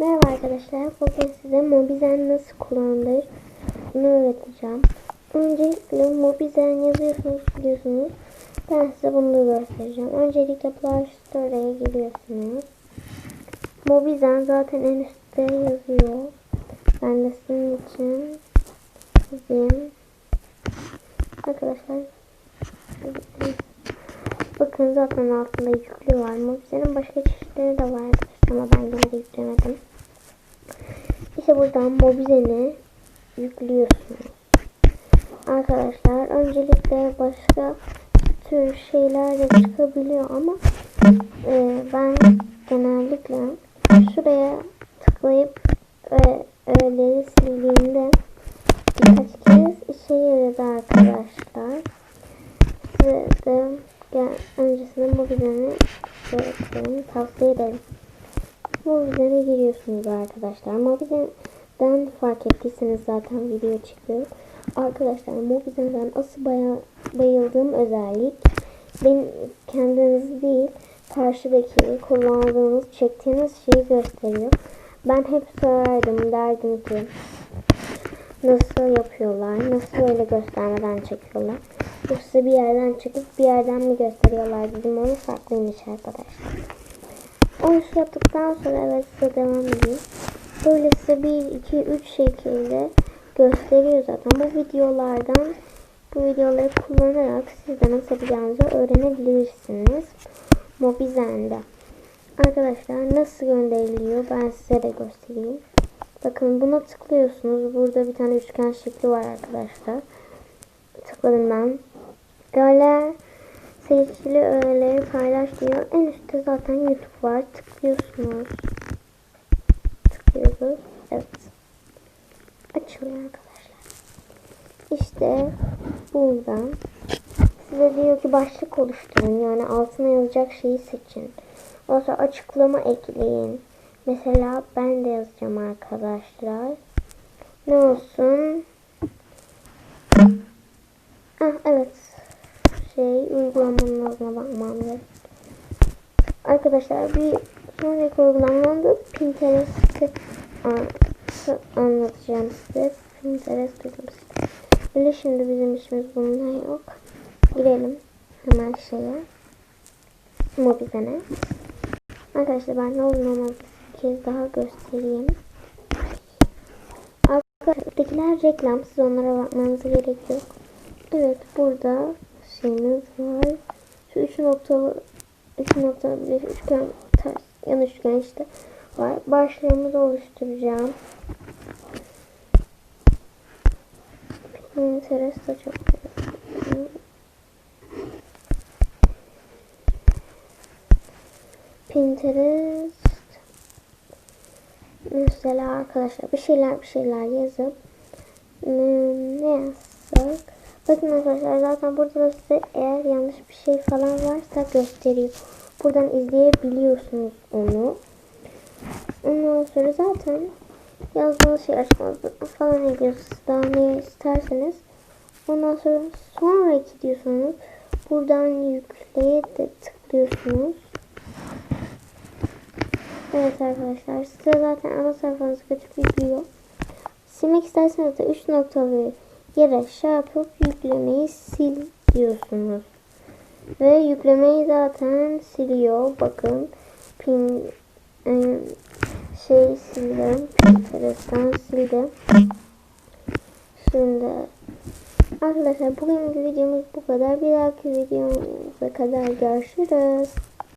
Merhaba arkadaşlar. Bugün size Mobizen nasıl kullanılır bunu öğreteceğim. Öncelikle Mobizen yazıyorsunuz biliyorsunuz. Ben size bunu da göstereceğim. Öncelikle Play Store'ya giriyorsunuz. Mobizen zaten en üstte yazıyor. Ben de sizin için yazayım. Arkadaşlar Bakın zaten altında yüklü var. Mobizen'in başka çeşitleri de var ama ben gene de yüklemedim. İşte buradan Mobizen'i yüklüyorsunuz. Arkadaşlar öncelikle başka tür şeyler de çıkabiliyor ama e, ben genellikle şuraya tıklayıp e, öğeleri sildiğimde birkaç kez işe yaradı arkadaşlar. Size de öncesinde Mobizen'i öğretmeyi tavsiye ederim. Mobizen'e giriyorsunuz arkadaşlar. Mobizen'den fark ettiyseniz zaten video çıkıyor. Arkadaşlar Mobizen'den asıl baya, bayıldığım özellik benim kendiniz değil karşıdaki kullandığınız çektiğiniz şeyi gösteriyor. Ben hep sorardım derdim ki nasıl yapıyorlar, nasıl öyle göstermeden çekiyorlar. Yoksa bir yerden çekip bir yerden mi gösteriyorlar dedim onu farklıymış arkadaşlar. Onu şu yaptıktan sonra evet size devam edeyim. Böyle size 1, 2, 3 şekilde gösteriyor zaten. Bu videolardan bu videoları kullanarak siz de nasıl yapacağınızı öğrenebilirsiniz. Mobizen'de. Arkadaşlar nasıl gönderiliyor ben size de göstereyim. Bakın buna tıklıyorsunuz. Burada bir tane üçgen şekli var arkadaşlar. Tıkladım ben. Öğeler seçili öğeleri paylaş diyor. En üstte zaten YouTube var. Tıklıyorsunuz. Tıklıyoruz. Evet. Açılıyor arkadaşlar. İşte buradan size diyor ki başlık oluşturun. Yani altına yazacak şeyi seçin. Sonra açıklama ekleyin. Mesela ben de yazacağım arkadaşlar. Ne olsun? Şey uygulamanın adına bakmam gerek. Arkadaşlar bir sonraki uygulamamda Pinterest'i anlatacağım size. Pinterest size. Öyle şimdi bizim işimiz bunda yok. Girelim hemen şeye. Mobizen'e. Arkadaşlar ben ne olmaz bir kez daha göstereyim. Arkadaşlar reklam. Siz onlara bakmanıza gerek yok. Evet burada şeyimiz var. Şu üç noktalı üç noktalı bir üçgen ters yan üçgen işte var. Başlığımızı oluşturacağım. Pinterest da çok Pinterest mesela arkadaşlar bir şeyler bir şeyler yazıp hmm, ne yazsak bakın arkadaşlar zaten burada da size eğer yanlış bir şey falan varsa gösteriyor buradan izleyebiliyorsunuz onu. Ondan sonra zaten yazdığınız şey açmanızı falan ekliyorsunuz daha ne isterseniz. Ondan sonra sonraki diyorsunuz. Buradan yükleye de tıklıyorsunuz. Evet arkadaşlar size zaten ana sayfanızı götürüp yüklüyor. Silmek isterseniz de 3 noktalı yere şey yüklemeyi sil diyorsunuz. Ve yüklemeyi zaten siliyor. Bakın pin şey sildim. Pinterest'ten sildim. Şimdi arkadaşlar bugünkü videomuz bu kadar. Bir dahaki videomuza kadar görüşürüz.